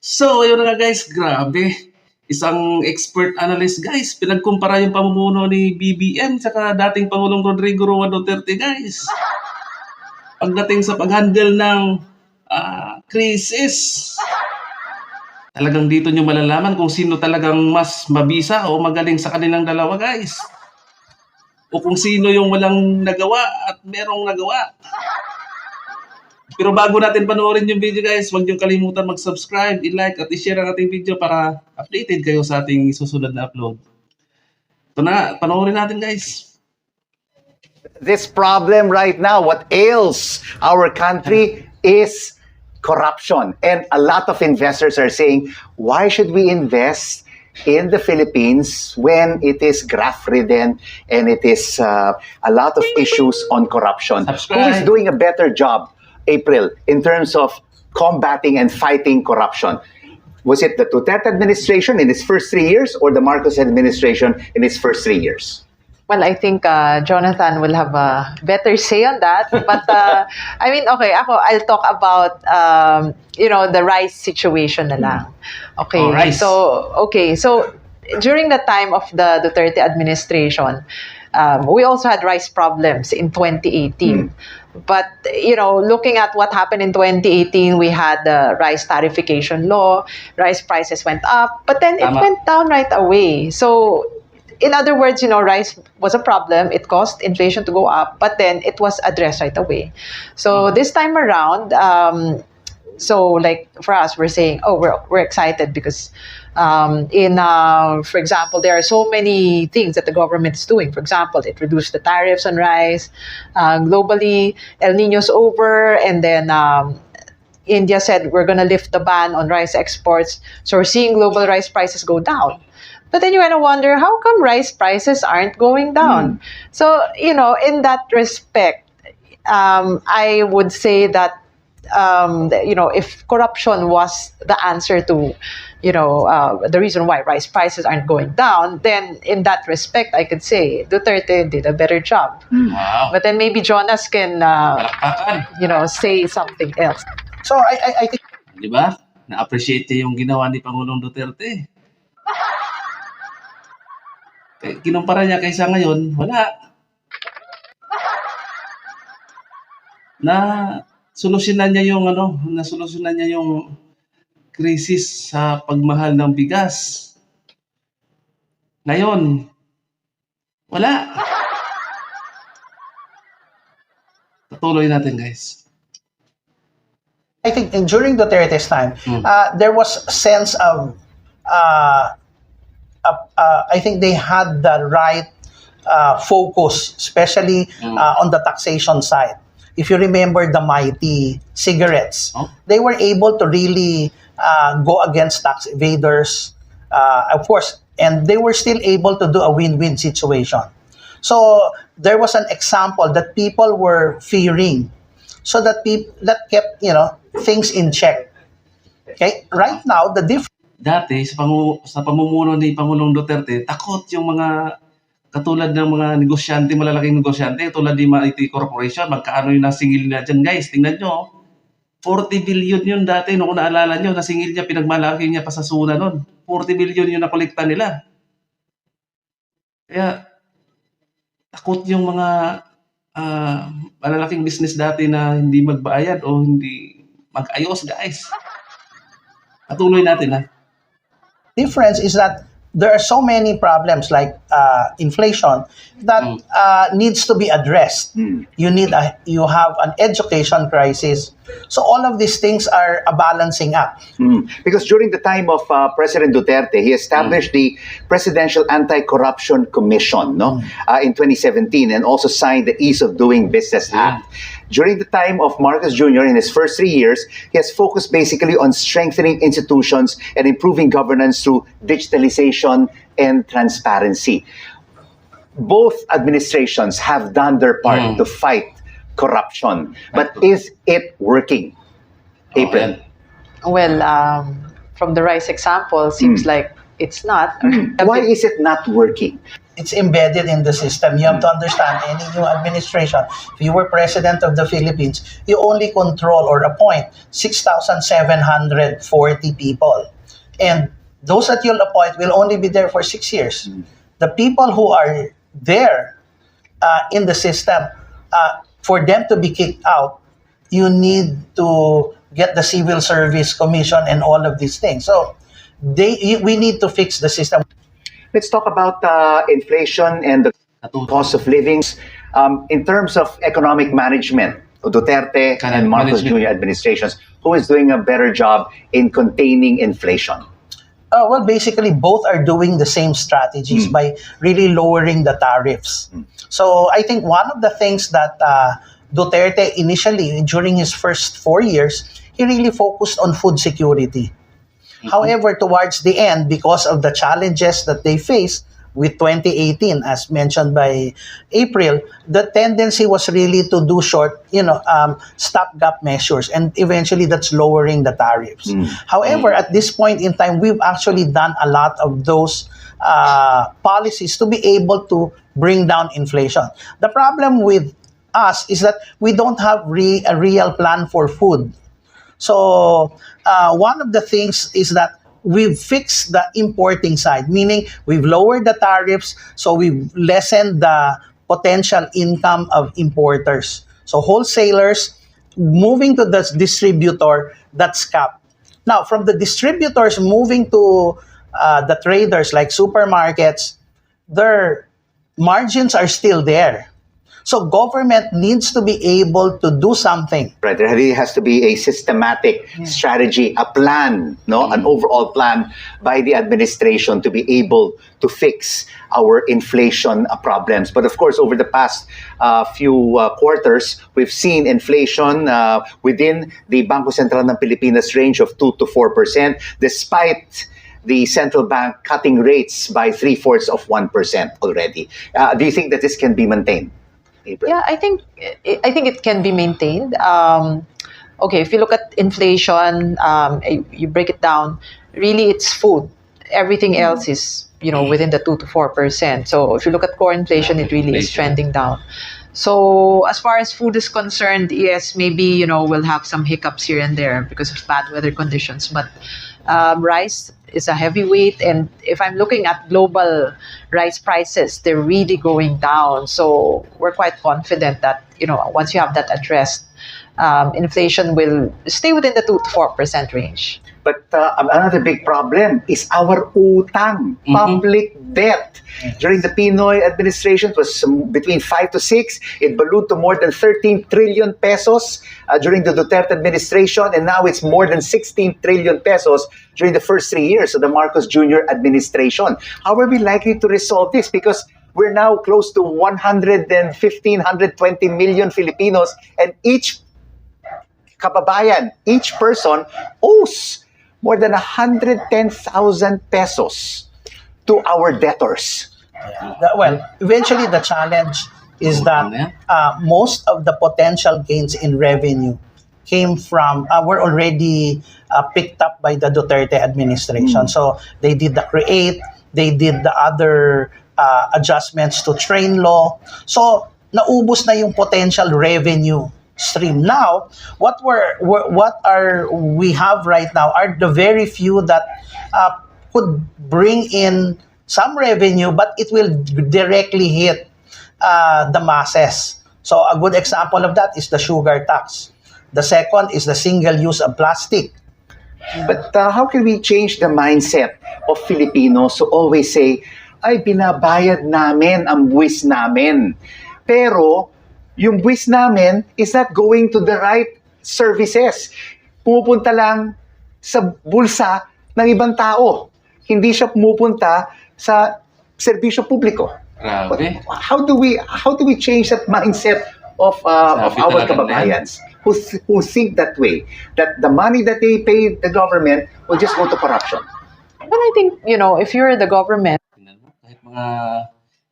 So, ayun na nga guys, grabe. Isang expert analyst guys, pinagkumpara yung pamumuno ni BBM saka dating Pangulong Rodrigo Roa Duterte guys. Pagdating sa paghandle ng ah, krisis, talagang dito nyo malalaman kung sino talagang mas mabisa o magaling sa kanilang dalawa guys. O kung sino yung walang nagawa at merong nagawa. Pero bago natin panoorin yung video guys, huwag niyong kalimutan mag-subscribe, i-like at i-share ang ating video para updated kayo sa ating susunod na upload. Ito na, panoorin natin guys. this problem right now, what ails our country is corruption. And a lot of investors are saying, why should we invest in the Philippines when it is graph-ridden and it is uh, a lot of issues on corruption? Who is Subscribe. doing a better job, April, in terms of combating and fighting corruption? Was it the Duterte administration in its first three years or the Marcos administration in its first three years? Well, I think uh, Jonathan will have a better say on that. But uh, I mean, okay, ako, I'll talk about, um, you know, the rice situation na lang. Okay. Oh, rice. So, okay. So, during the time of the Duterte administration, um, we also had rice problems in 2018. But, you know, looking at what happened in 2018, we had the rice tarification law, rice prices went up, but then it Tama. went down right away. So, in other words, you know, rice was a problem. It caused inflation to go up, but then it was addressed right away. So this time around, um, so like for us, we're saying, oh, we're, we're excited because um, in, uh, for example, there are so many things that the government is doing. For example, it reduced the tariffs on rice. Uh, globally, El Nino's over, and then um, India said we're going to lift the ban on rice exports. So we're seeing global rice prices go down. But then you kind of wonder, how come rice prices aren't going down? So, you know, in that respect, um, I would say that, um, you know, if corruption was the answer to, you know, uh, the reason why rice prices aren't going down, then in that respect, I could say Duterte did a better job. Wow. But then maybe Jonas can, uh, you know, say something else. So I, I, I think Di ba? Na-appreciate niya yung ginawa ni Pangulong Duterte. Kinumpara niya kaysa ngayon, wala. Na solusyonan niya yung ano, na solusyonan niya yung krisis sa pagmahal ng bigas. Ngayon, wala. Patuloy natin, guys. I think in- during Duterte's time, Mm. uh, there was sense of, uh, uh, uh, I think they had the right uh, focus, especially Mm. uh, on the taxation side. If you remember the mighty cigarettes, Oh. they were able to really uh, go against tax evaders, uh, of course, and they were still able to do a win-win situation. So there was an example that people were fearing, so that people that kept you know things in check. Okay, right now the difference dati sa, pangu- sa pamumuno ni Pangulong Duterte, takot yung mga katulad ng mga negosyante, malalaking negosyante, tulad ni Maiti Corporation, magkaano yung nasingil na dyan guys, tingnan nyo, 40 billion yun dati, nung naalala nyo, nasingil niya, pinagmalaki niya pa sa suna nun. 40 billion yung nakolekta nila. Kaya, takot yung mga ah, malalaking business dati na hindi magbayad o hindi mag-ayos guys. Patuloy natin ha. difference is that there are so many problems like uh, inflation that Mm. uh, needs to be addressed. You need a you have an education crisis, so all of these things are a balancing act. Mm. Because during the time of uh, President Duterte, he established the Presidential Anti-Corruption Commission no? uh, in 2017 and also signed the Ease of Doing Business Yeah. Act. During the time of Marcos Jr., in his first three years, he has focused basically on strengthening institutions and improving governance through digitalization and transparency. Both administrations have done their part Mm. to fight corruption. But is it working? April. Oh, yan. Well, um, from the rice example, seems Mm. like it's not. Why is it not working? it's embedded in the system. You have to understand any new administration. If you were president of the Philippines, you only control or appoint 6,740 people. And those that you'll appoint will only be there for six years. The people who are there uh, in the system, uh, for them to be kicked out, you need to get the civil service commission and all of these things. So they, we need to fix the system. Let's talk about uh, inflation and the cost of living. Um, in terms of economic management, Duterte Kind and Marcos management. Jr. administrations, who is doing a better job in containing inflation? Uh, well, basically, both are doing the same strategies by really lowering the tariffs. So I think one of the things that uh, Duterte initially, during his first four years, he really focused on food security. However, towards the end, because of the challenges that they faced with 2018, as mentioned by April, the tendency was really to do short, you know, um, stopgap measures, and eventually that's lowering the tariffs. However, at this point in time, we've actually done a lot of those uh, policies to be able to bring down inflation. The problem with us is that we don't have re- a real plan for food. So uh, one of the things is that we've fixed the importing side, meaning we've lowered the tariffs, so we've lessened the potential income of importers. So wholesalers moving to the distributor, that's capped. Now, from the distributors moving to uh, the traders like supermarkets, their margins are still there. So government needs to be able to do something Right, there really has to be a systematic strategy, a plan, no, an overall plan by the administration to be able to fix our inflation uh, problems. But of course, over the past uh, few uh, quarters, we've seen inflation uh, within the Banco Central ng Pilipinas range of two to four percent, despite the central bank cutting rates by three fourths of one percent already. Uh, do you think that this can be maintained? April? Yeah, I think I think it can be maintained. Um, okay, if you look at inflation, um, you break it down. Really, it's food. Everything else is you know within the two to four percent. So if you look at core inflation, it really is trending down. So as far as food is concerned, yes, maybe you know we'll have some hiccups here and there because of bad weather conditions. But um, rice is a heavyweight, and if I'm looking at global rice prices, they're really going down. So we're quite confident that you know once you have that addressed, um, inflation will stay within the two to four percent range. But uh, another big problem is our utang, public debt. During the Pinoy administration, it was um, between 5 to 6. It ballooned to more than 13 trillion pesos uh, during the Duterte administration, and now it's more than 16 trillion pesos during the first three years of the Marcos Jr. administration. How are we likely to resolve this? Because we're now close to 115, 120 million Filipinos, and each kababayan, each person owes more than 110,000 pesos to our debtors. The- well, eventually the challenge is that uh, most of the potential gains in revenue came from uh, were already uh, picked up by the Duterte administration. So they did the create, they did the other uh, adjustments to train law. So naubos na yung potential revenue stream. Now, what we're, what are we have right now are the very few that uh, could bring in some revenue, but it will directly hit uh, the masses. So a good example of that is the sugar tax. The second is the single use of plastic. But uh, how can we change the mindset of Filipinos who always say, ay, binabayad namin ang buwis namin. Pero, yung buwis namin is not going to the right services. Pumupunta lang sa bulsa ng ibang tao. Hindi siya pumupunta sa serbisyo publiko. Grabe. How do we how do we change that mindset of uh, of our kababayans who th- who think that way that the money that they pay the government will just go to corruption? But I think you know if you're the government, kahit mga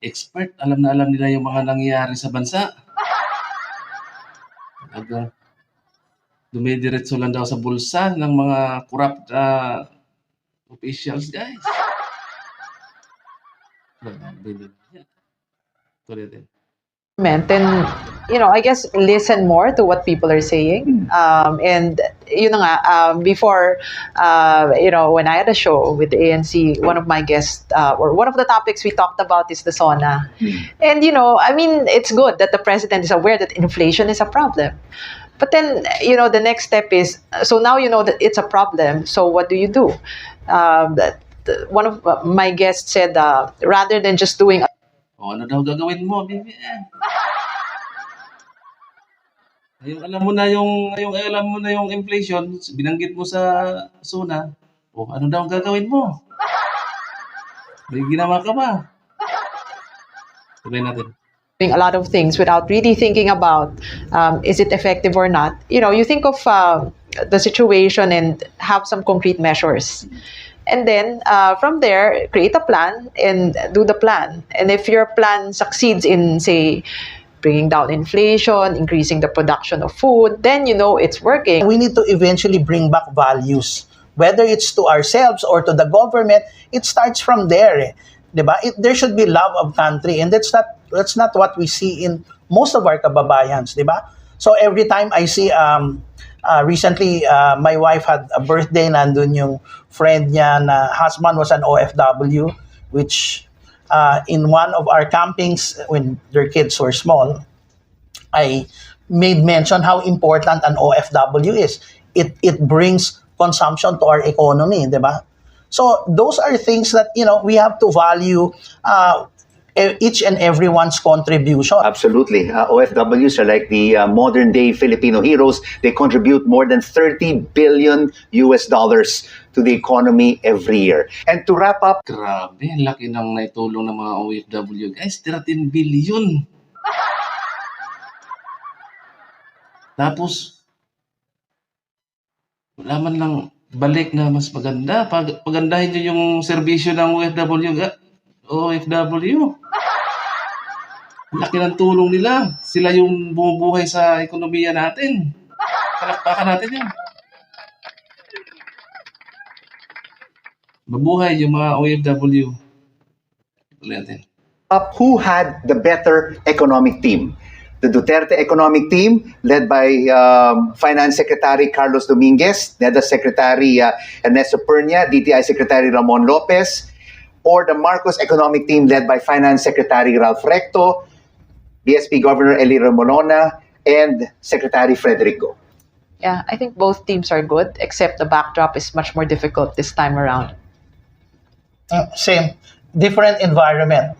expert, alam na alam nila yung mga nangyayari sa bansa hanggang dumidiretso lang daw sa bulsa ng mga corrupt uh, officials, guys. Tuloy din. Comment you know, I guess listen more to what people are saying, hmm. um, and you know nga, um, before uh, you know when i had a show with the anc one of my guests uh, or one of the topics we talked about is the sauna. And you know i mean it's good that the president is aware that inflation is a problem. But then you know the next step is so now you know that it's a problem so what do you do? Um, that one of uh, my guests said uh, rather than just doing O ano daw gagawin mo, BBM? Yung alam mo na yung, yung alam mo na yung inflation, binanggit mo sa SUNA, o ano daw ang gagawin mo? May ginawa ka ba? Tuloy natin. doing a lot of things without really thinking about um, is it effective or not. You know, you think of uh, the situation and have some concrete measures. And then uh, from there, create a plan and do the plan. And if your plan succeeds in, say, bringing down inflation, increasing the production of food, then you know it's working. we need to eventually bring back values. Whether it's to ourselves or to the government, it starts from there. Eh. 'Di ba? It, there should be love of country and that's not that's not what we see in most of our kababayans, 'di ba? So every time I see um uh, recently uh, my wife had a birthday nandun yung friend niya na husband was an OFW which uh, in one of our campings when their kids were small I made mention how important an OFW is. It it brings consumption to our economy, di ba? So those are things that you know we have to value uh, each and everyone's contribution. Absolutely. Uh, OFWs are like the uh, modern day Filipino heroes. They contribute more than 30 billion US dollars to the economy every year. And to wrap up, Grabe, ang laki ng naitulong ng mga OFW. Guys, 13 billion. Tapos, wala man lang balik na mas maganda. Pag, pagandahin nyo yung serbisyo ng OFW. OFW. Laki ng tulong nila. Sila yung bumubuhay sa ekonomiya natin. Palakpakan natin yan. Mabuhay yung mga OFW. Tuloy natin. up who had the better economic team. The Duterte economic team, led by um, Finance Secretary Carlos Dominguez, NEDA Secretary uh, Ernesto Pernia, DTI Secretary Ramon Lopez, or the Marcos economic team, led by Finance Secretary Ralph Recto, BSP Governor Eli Ramonona, and Secretary Frederico. Yeah, I think both teams are good, except the backdrop is much more difficult this time around. Uh, Same, different environment,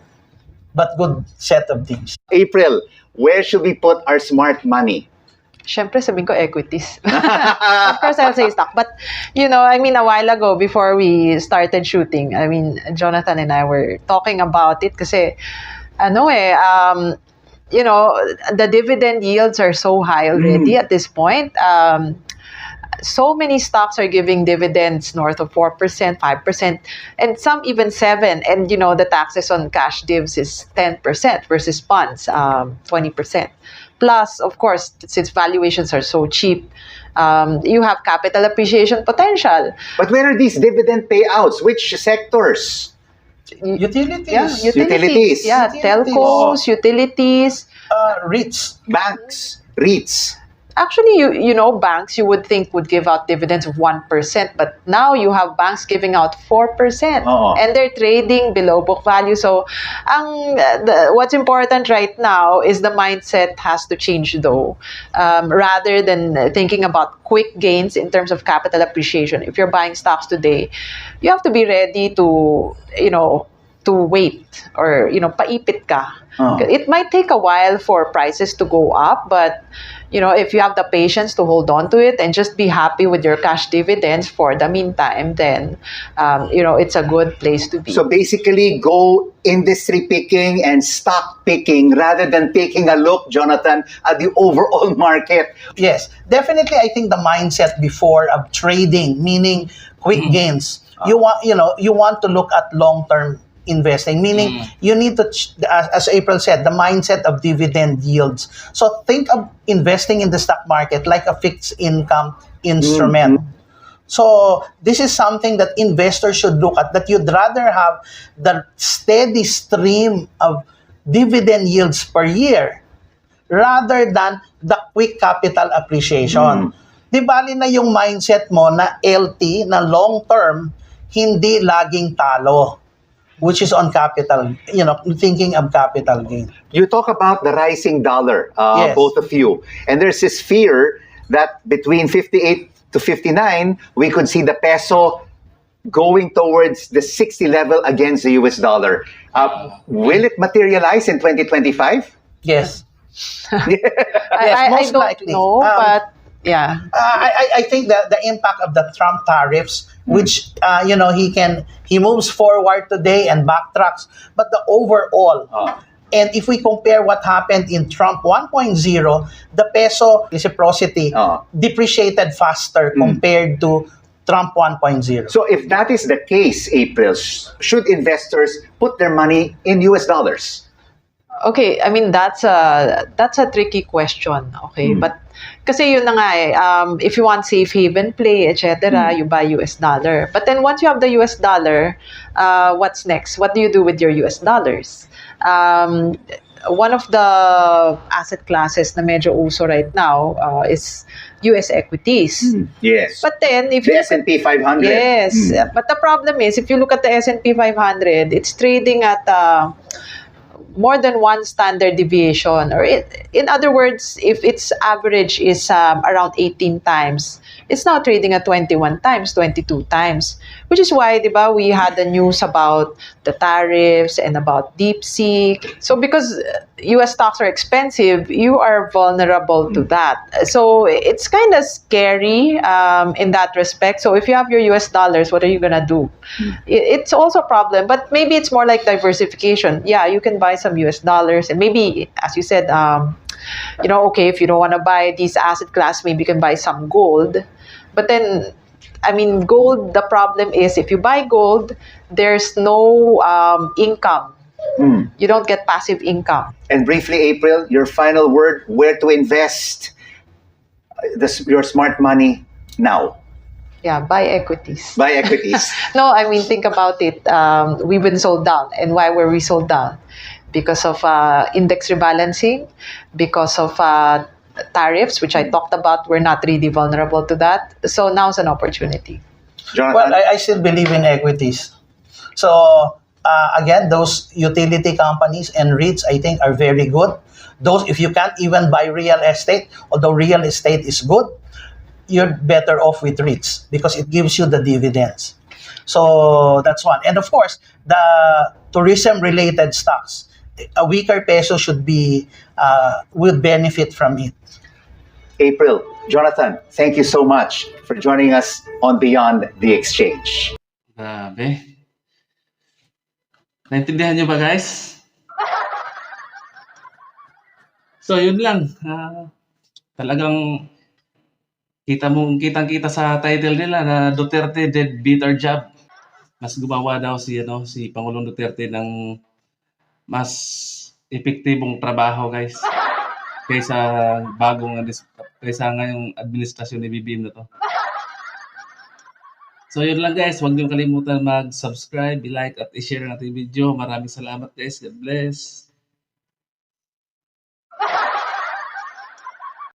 but good set of teams. April, where should we put our smart money? Siyempre, sabihin ko equities. of course, I'll say stock. But, you know, I mean, a while ago, before we started shooting, I mean, Jonathan and I were talking about it kasi, ano eh, um, you know, the dividend yields are so high already at this point. Um, so many stocks are giving dividends north of 4%, 5%, and some even 7 And, you know, the taxes on cash divs is 10% versus bonds, um, 20%. Plus, of course, since valuations are so cheap, um, you have capital appreciation potential. But where are these dividend payouts? Which sectors? Utilities, Yeah, utilities. Utilities. Yeah, Utilities. telcos, utilities. uh, REITs. Banks, REITs. Actually, you you know, banks you would think would give out dividends of one percent, but now you have banks giving out four percent, Oo. and they're trading below book value. So, ang the, what's important right now is the mindset has to change, though, um, rather than thinking about quick gains in terms of capital appreciation. If you're buying stocks today, you have to be ready to, you know, to wait or you know, paipit ka. It might take a while for prices to go up, but you know, if you have the patience to hold on to it and just be happy with your cash dividends for the meantime, then um, you know it's a good place to be. So basically, go industry picking and stock picking rather than taking a look, Jonathan, at the overall market. Yes, definitely. I think the mindset before of trading, meaning quick gains, you want you know you want to look at long term investing, meaning you need to, ch- as, April said, the mindset of dividend yields. So think of investing in the stock market like a fixed income instrument. So this is something that investors should look at. That you'd rather have the steady stream of dividend yields per year rather than the quick capital appreciation. Di bali na yung mindset mo na LT, na long term, hindi laging talo, which is on capital, you know, thinking of capital gain. You talk about the rising dollar, uh, Yes. both of you. And there's this fear that between 58 to 59, we could see the peso going towards the 60 level against the US dollar. Uh, will it materialize in 2025? Yes. I, Yes, I, I most don't likely. know, Um, but yeah. Uh, I, I- I think that the impact of the Trump tariffs, which uh, you know he can he moves forward today and backtracks, but the overall. Ah. And if we compare what happened in Trump 1.0, the peso reciprocity Ah. depreciated faster compared to Trump 1.0. So if that is the case, April, sh- should investors put their money in US dollars? Okay, I mean that's a that's a tricky question. Okay, but kasi yun na nga eh, um, if you want safe haven play, etc., you buy US dollar. But then once you have the US dollar, uh, what's next? What do you do with your US dollars? Um, one of the asset classes na medyo uso right now uh, is US equities. Yes. But then if the you S&P 500. Yes, but the problem is if you look at the S&P 500, it's trading at uh, more than one standard deviation. Or it, in other words if its average is um, around 18 times it's now trading at 21 times 22 times which is why diba, we had the news about the tariffs and about deep DeepSeek. So because US stocks are expensive you are vulnerable to that. So it's kind of scary um, in that respect. So if you have your US dollars what are you gonna do? It's also a problem but maybe it's more like diversification. Yeah you can buy some us dollars and maybe as you said um, you know okay if you don't want to buy these asset class maybe you can buy some gold but then i mean gold the problem is if you buy gold there's no um, income Mm. you don't get passive income And briefly, April, your final word, where to invest the, your smart money now? yeah buy equities Buy equities. No, I mean, think about it. Um, we've been sold down. And why were we sold down? Because of uh, index rebalancing, because of uh, tariffs, which I talked about. We're not really vulnerable to that. So now's an opportunity. Jonathan? Well, I, I still believe in equities. So uh, again, those utility companies and REITs, I think, are very good. Those, if you can't even buy real estate, although real estate is good, you're better off with REITs because it gives you the dividends. So that's one. And of course, the tourism-related stocks, a weaker peso should be uh, will benefit from it. April, Jonathan, thank you so much for joining us on Beyond the Exchange. Grabe. Naintindihan nyo ba guys? So yun lang. Ah, talagang kita mo kitang kita sa title nila na Duterte did beat our job. Mas gumawa daw si ano si Pangulong Duterte ng mas epektibong trabaho guys kaysa bagong kaysa ngayong administrasyon ni BBM na to. So yun lang guys, huwag niyo kalimutan mag-subscribe, i-like at i-share ang ating video. Maraming salamat guys. God bless.